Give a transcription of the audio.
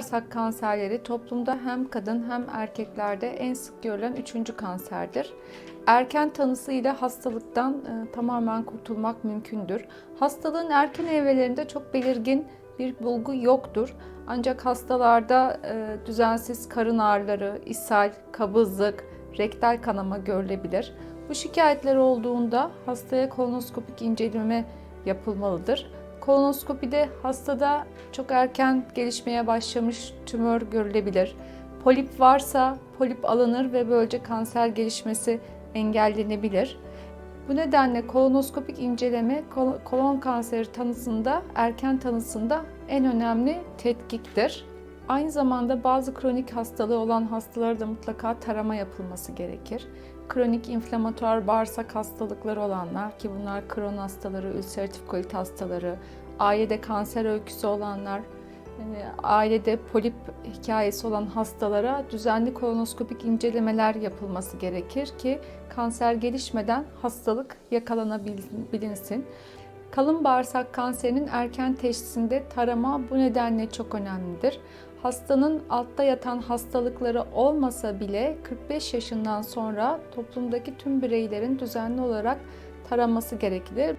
Bağırsak kanserleri toplumda hem kadın hem erkeklerde en sık görülen üçüncü kanserdir. Erken tanısıyla hastalıktan e, tamamen kurtulmak mümkündür. Hastalığın erken evrelerinde çok belirgin bir bulgu yoktur. Ancak hastalarda e, düzensiz karın ağrıları, ishal, kabızlık, rektal kanama görülebilir. Bu şikayetler olduğunda hastaya kolonoskopik inceleme yapılmalıdır. Kolonoskopide hastada çok erken gelişmeye başlamış tümör görülebilir. Polip varsa polip alınır ve böylece kanser gelişmesi engellenebilir. Bu nedenle kolonoskopik inceleme kol- kolon kanseri tanısında, erken tanısında en önemli tetkiktir. Aynı zamanda bazı kronik hastalığı olan hastalara da mutlaka tarama yapılması gerekir. Kronik inflamatuar bağırsak hastalıkları olanlar ki bunlar Crohn hastaları, ülseratif kolit hastaları, ailede kanser öyküsü olanlar, e, ailede polip hikayesi olan hastalara düzenli kolonoskopik incelemeler yapılması gerekir ki kanser gelişmeden hastalık yakalanabilinsin. Kalın bağırsak kanserinin erken teşhisinde tarama bu nedenle çok önemlidir. Hastanın altta yatan hastalıkları olmasa bile 45 yaşından sonra toplumdaki tüm bireylerin düzenli olarak taraması gerekir.